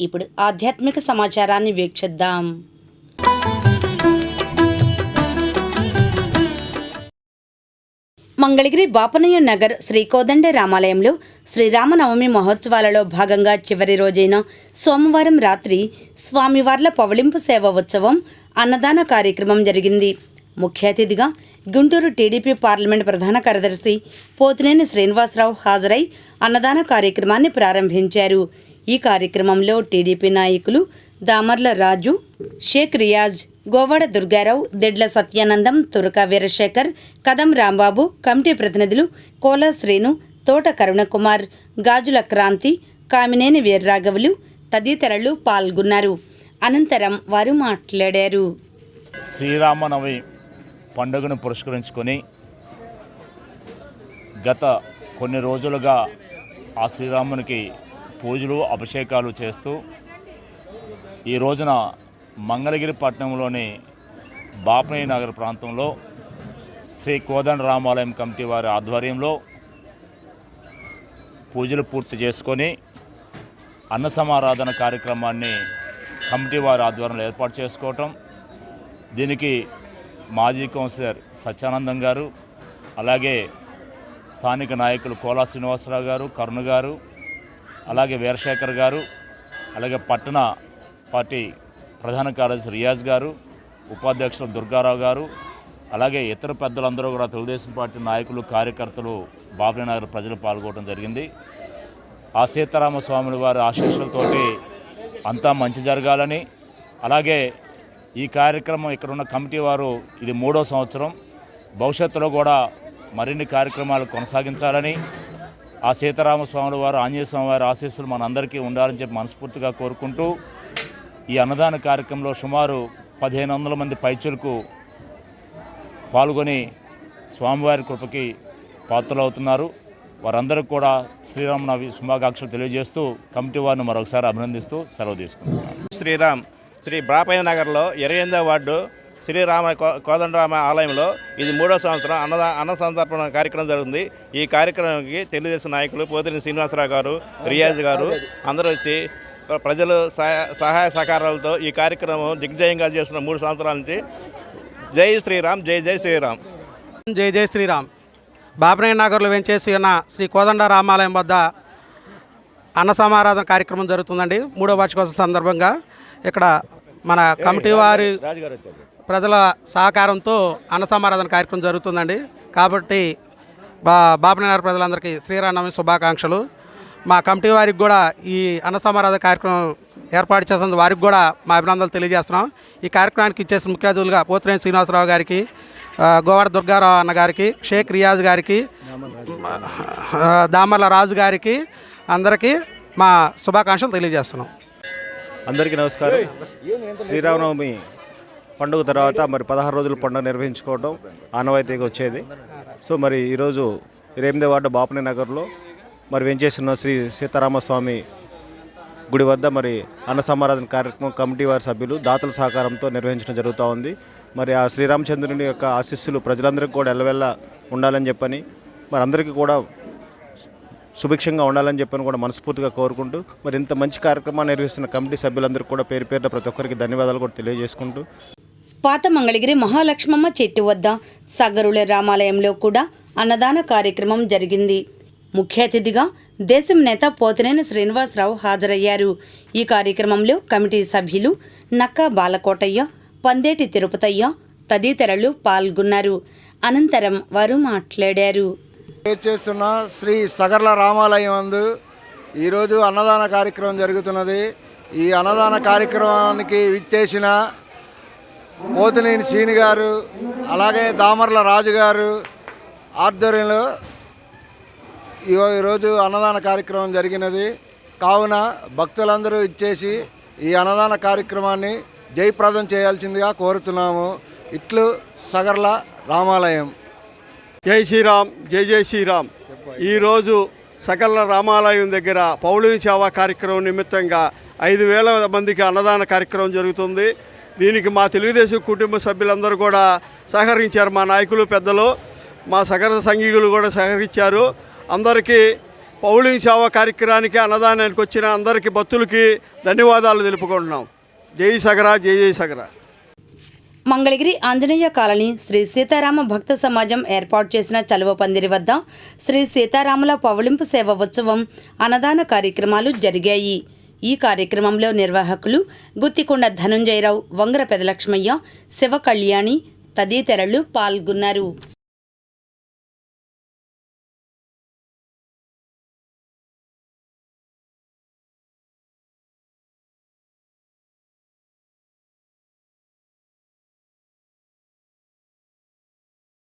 ఇప్పుడు ఆధ్యాత్మిక సమాచారాన్ని వీక్షిద్దాం. మంగళగిరి బాపనయ్య నగర్ శ్రీకోదండ రామాలయంలో శ్రీరామనవమి మహోత్సవాలలో భాగంగా చివరి రోజైన సోమవారం రాత్రి స్వామివార్ల పవళింపు సేవ ఉత్సవం అన్నదాన కార్యక్రమం జరిగింది. ముఖ్య అతిథిగా గుంటూరు టీడీపీ పార్లమెంట్ ప్రధాన కార్యదర్శి పోతినేని శ్రీనివాసరావు హాజరై అన్నదాన కార్యక్రమాన్ని ప్రారంభించారు. ఈ కార్యక్రమంలో టీడీపీ నాయకులు దామర్ల రాజు షేక్ రియాజ్ గోవాడ దుర్గారావు దెడ్ల సత్యానందం తురక వీరశేఖర్ కదం రాంబాబు కమిటీ ప్రతినిధులు కోలా శ్రీను తోట కరుణకుమార్ గాజుల క్రాంతి కామినేని వీర్రాఘవులు తదితరులు పాల్గొన్నారు. అనంతరం వారు మాట్లాడారు. శ్రీరామనవమి పండుగను పురస్కరించుకొని గత కొన్ని రోజులుగా ఆ శ్రీరామునికి పూజలు అభిషేకాలు చేస్తూ ఈ రోజున మంగళగిరి పట్టణంలోని బాపనయ్య నగర్ ప్రాంతంలో శ్రీ కోదండ రామాలయం కమిటీ వారి ఆధ్వర్యంలో పూజలు పూర్తి చేసుకొని అన్న సమారాధన కార్యక్రమాన్ని కమిటీ వారి ఆధ్వర్యంలో ఏర్పాటు చేసుకోవటం. దీనికి మాజీ కౌన్సిలర్ సత్యానందం గారు అలాగే స్థానిక నాయకులు కోలా శ్రీనివాసరావు గారు కరుణ గారు అలాగే వీరశేఖర్ గారు అలాగే పట్టణ పార్టీ ప్రధాన కార్యదర్శి రియాజ్ గారు ఉపాధ్యక్షులు దుర్గారావు గారు అలాగే ఇతర పెద్దలందరూ కూడా తెలుగుదేశం పార్టీ నాయకులు కార్యకర్తలు బాబునగర్ ప్రజలు పాల్గొనడం జరిగింది. ఆ సీతారామస్వాముల వారి ఆశీస్సులతోటి అంతా మంచి జరగాలని అలాగే ఈ కార్యక్రమం ఇక్కడ ఉన్న కమిటీ వారు ఇది మూడో సంవత్సరం. భవిష్యత్తులో కూడా మరిన్ని కార్యక్రమాలు కొనసాగించాలని ఆ సీతారామస్వాముల వారు ఆంజనేయ స్వామి వారి ఆశీస్సులు మనందరికీ ఉండాలని చెప్పి మనస్ఫూర్తిగా కోరుకుంటూ ఈ అన్నదాన కార్యక్రమంలో సుమారు పదిహేను వందల మంది పైచులకు పాల్గొని స్వామివారి కృపకి పాత్రలవుతున్నారు. వారందరూ కూడా శ్రీరామనవి శుభాకాంక్షలు తెలియజేస్తూ కమిటీ వారిని మరొకసారి అభినందిస్తూ సెలవు తీసుకుంటున్నాను శ్రీరామ్ శ్రీ బ్రాపయ్య నగర్లో ఇరవై ఎనిమిదో వార్డు శ్రీరామ కో- కోదండరామ ఆలయంలో ఇది మూడో సంవత్సరం అన్నదా అన్న సంతర్పణ కార్యక్రమం జరుగుతుంది. ఈ కార్యక్రమానికి తెలుగుదేశం నాయకులు పోతిని శ్రీనివాసరావు గారు రియాజ్ గారు అందరూ వచ్చి ప్రజలు సహాయ సహాయ సహకారాలతో ఈ కార్యక్రమం దిగ్జయంగా చేస్తున్న మూడు సంవత్సరాల నుంచి జై శ్రీరామ్ జై జై శ్రీరామ్. జై జై శ్రీరామ్. బాబనయ్య నగర్లో వెంచేసి ఉన్న శ్రీ కోదండ రామాలయం వద్ద అన్న సమారాధన కార్యక్రమం జరుగుతుందండి. మూడో వార్షికోత్సవ సందర్భంగా ఇక్కడ మన కమిటీ వారి ప్రజల సహకారంతో అన్న సమారాధన కార్యక్రమం జరుగుతుందండి. కాబట్టి బా బాబనయ్య నగర్ ప్రజలందరికీ శ్రీరామనవమి శుభాకాంక్షలు. మా కమిటీ వారికి కూడా ఈ అన్న సమారాధన కార్యక్రమం ఏర్పాటు చేసిన వారికి కూడా మా అభినందనలు తెలియజేస్తున్నాం. ఈ కార్యక్రమానికి ఇచ్చేసిన ముఖ్య అతిథులుగా పోతిరేని శ్రీనివాసరావు గారికి గోవాడ దుర్గారావు అన్న గారికి షేక్ రియాజ్ గారికి దామర్ల రాజు గారికి అందరికీ మా శుభాకాంక్షలు తెలియజేస్తున్నాం. అందరికీ నమస్కారం. శ్రీరామనవమి పండుగ తర్వాత మరి పదహారు రోజులు పండుగ నిర్వహించుకోవడం ఆనవాయితీగా వచ్చేది. సో మరి ఈరోజు ఎనిమిది వార్డు బాపనే నగర్లో మరి వెంచేసిన శ్రీ సీతారామస్వామి గుడి వద్ద మరి అన్న సమారాధన కార్యక్రమం కమిటీ వారి సభ్యులు దాతల సహకారంతో నిర్వహించడం జరుగుతూ ఉంది. మరి ఆ శ్రీరామచంద్రుని యొక్క ఆశీస్సులు ప్రజలందరికీ కూడా ఎల్లవెల్ల ఉండాలని చెప్పని మరి అందరికీ కూడా సుభిక్షంగా ఉండాలని చెప్పని కూడా మనస్ఫూర్తిగా కోరుకుంటూ మరి ఇంత మంచి కార్యక్రమాన్ని నిర్వహిస్తున్న కమిటీ సభ్యులందరికీ కూడా పేరు పేరున ప్రతి ఒక్కరికి ధన్యవాదాలు కూడా తెలియజేసుకుంటూ. పాత మంగళగిరి మహాలక్ష్మమ్మ చెట్టు వద్ద సగరుల రామాలయంలో కూడా అన్నదాన కార్యక్రమం జరిగింది. ముఖ్య అతిథిగా దేశం నేత పోతినేని శ్రీనివాసరావు హాజరయ్యారు. ఈ కార్యక్రమంలో కమిటీ సభ్యులు నక్కా బాలకోటయ్య పందేటి తిరుపతయ్య తదితరులు పాల్గొన్నారు. అనంతరం వారు మాట్లాడారు. చేస్తున్న శ్రీ సగర్ల రామాలయం అందు ఈరోజు అన్నదాన కార్యక్రమం జరుగుతున్నది. ఈ అన్నదాన కార్యక్రమానికి విచ్చేసిన పోతినేని శ్రీని గారు అలాగే దామర్ల రాజు గారు ఆధ్వర్యంలో ఈ- ఈరోజు అన్నదాన కార్యక్రమం జరిగినది. కావున భక్తులందరూ ఇచ్చేసి ఈ అన్నదాన కార్యక్రమాన్ని జయప్రదం చేయాల్సిందిగా కోరుతున్నాము. ఇట్లు సగర్ల రామాలయం. జై శ్రీరామ్ జై జై శ్రీరామ్. ఈరోజు సకల రామాలయం దగ్గర పౌళమి సేవా కార్యక్రమం నిమిత్తంగా ఐదు వేల మందికి అన్నదాన కార్యక్రమం జరుగుతుంది. దీనికి మా తెలుగుదేశం కుటుంబ సభ్యులందరూ కూడా సహకరించారు. మా నాయకులు పెద్దలు మా సగర సంఘీకులు కూడా సహకరించారు. అందరికీ పౌలింగ్ సేవ కార్యక్రమానికి అన్నదానానికి వచ్చిన అందరికీ భక్తులకి ధన్యవాదాలు తెలుపుకుంటున్నాం. జై సగరా జై జై సగరా. మంగళగిరి ఆంజనేయ కాలనీ శ్రీ సీతారామ భక్త సమాజం ఏర్పాటు చేసిన చలువ పందిరి వద్ద శ్రీ సీతారాముల పవళింపు సేవ ఉత్సవం అన్నదాన కార్యక్రమాలు జరిగాయి. ఈ కార్యక్రమంలో నిర్వాహకులు గుత్తికొండ ధనుంజయరావు వంగర పెదలక్ష్మయ్య శివ కళ్యాణి తదితరులు పాల్గొన్నారు.